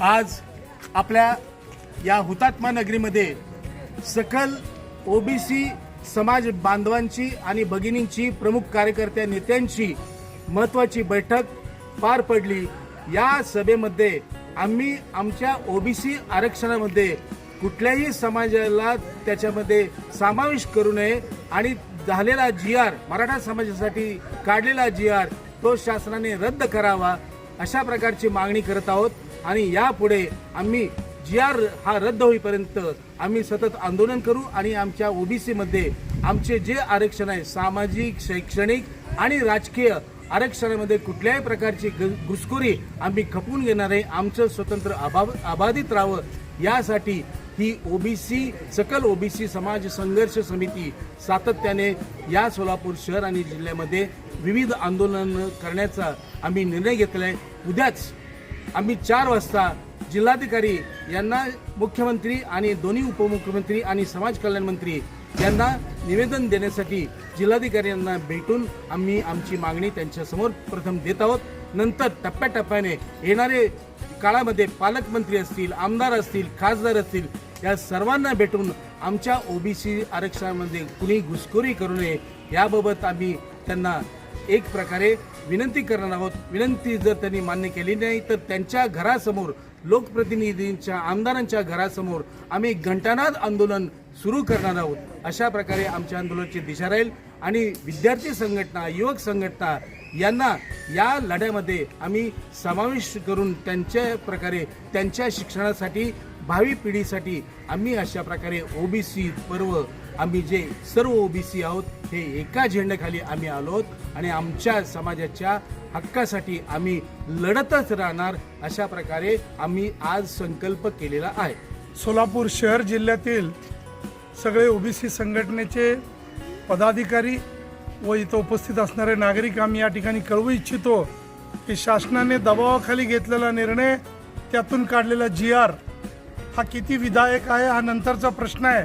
आज आपल्या या हुतात्मा नगरीमध्ये सकल ओबीसी समाज बांधवांची आणि भगिनींची प्रमुख कार्यकर्त्या नेत्यांची महत्वाची बैठक पार पडली. या सभेमध्ये आम्ही आमच्या ओबीसी आरक्षणामध्ये कुठल्याही समाजाला त्याच्यामध्ये समावेश करू नये आणि झालेला जी आर मराठा समाजासाठी काढलेला जी आर तो शासनाने रद्द करावा अशा प्रकारची मागणी करत आहोत. आणि यापुढे आम्ही जी आर हा रद्द होईपर्यंत आम्ही सतत आंदोलन करू आणि आमच्या ओबीसीमध्ये आमचे जे आरक्षण आहे सामाजिक शैक्षणिक आणि राजकीय आरक्षणामध्ये कुठल्याही प्रकारची घुसखोरी आम्ही खपवून घेणार आहे आमचं स्वतंत्र अबाब अबाधित राहावं. यासाठी ही ओबीसी सकल ओबीसी समाज संघर्ष समिती सातत्याने या सोलापूर शहर आणि जिल्ह्यामध्ये विविध आंदोलन करण्याचा आम्ही निर्णय घेतला आहे उद्याच आम्ही चार वाजता जिल्हाधिकारी यांना मुख्यमंत्री आणि दोन्ही उपमुख्यमंत्री आणि समाज कल्याण मंत्री यांना निवेदन देण्यासाठी जिल्हाधिकारी यांना भेटून आम्ही आमची मागणी त्यांच्यासमोर प्रथम देत आहोत. नंतर टप्प्याटप्प्याने येणारे काळामध्ये पालकमंत्री असतील आमदार असतील खासदार असतील या सर्वांना भेटून आमच्या ओबीसी आरक्षणामध्ये कुणी घुसखोरी करू नये याबाबत आम्ही त्यांना एक प्रकारे विनंती करणार आहोत. विनंती जर त्यांनी मान्य केली नाही तर त्यांच्या घरासमोर लोकप्रतिनिधींच्या आमदारांच्या घरासमोर आम्ही घंटानाद आंदोलन सुरू करणार आहोत. अशा प्रकारे आमच्या आंदोलनाची दिशा राहील. आणि विद्यार्थी संघटना युवक संघटना यांना या लढ्यामध्ये आम्ही समावेश करून त्यांच्या प्रकारे त्यांच्या शिक्षणासाठी भावी पिढीसाठी आम्ही अशा प्रकारे ओबीसी पर्व आम्ही जे सर्व ओबीसी आहोत हे एका झेंड्याखाली आम्ही आलो आहोत आणि आमच्या समाजाच्या हक्कासाठी आम्ही लढतच राहणार अशा प्रकारे आम्ही आज संकल्प केलेला आहे. सोलापूर शहर जिल्ह्यातील सगळे ओबीसी संघटनेचे पदाधिकारी व इथं उपस्थित असणारे नागरिक आम्ही या ठिकाणी कळवू इच्छितो की शासनाने दबावाखाली घेतलेला निर्णय त्यातून काढलेला जी आर हा किती विधायक आहे हा नंतरचा प्रश्न आहे.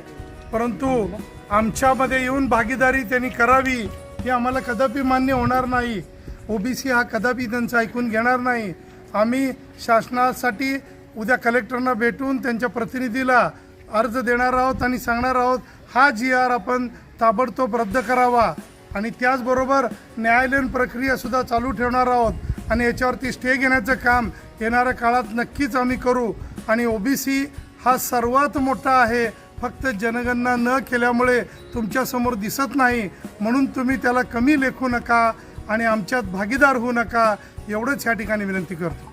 परंतु आमच्यामध्ये येऊन भागीदारी त्यांनी करावी हे आम्हाला कदापि मान्य होणार नाही. ओबीसी हा कदापि त्यांचं ऐकून घेणार नाही. आम्ही शासनासाठी उद्या कलेक्टरना भेटून त्यांच्या प्रतिनिधीला अर्ज देणार आहोत आणि सांगणार आहोत हा जी आर आपण ताबडतोब रद्द करावा आणि त्याचबरोबर न्यायालयीन प्रक्रियासुद्धा चालू ठेवणार आहोत. आणि याच्यावरती स्टे घेण्याचं काम येणाऱ्या काळात नक्कीच आम्ही करू. आणि ओबीसी हा सर्वात मोठा आहे. फक्त जनगणना न केल्यामुळे तुमच्यासमोर दिसत नाही. म्हणून तुम्ही त्याला कमी लेखू नका आणि आमच्यात भागीदार होऊ नका. एवढंच या ठिकाणी विनंती करतो.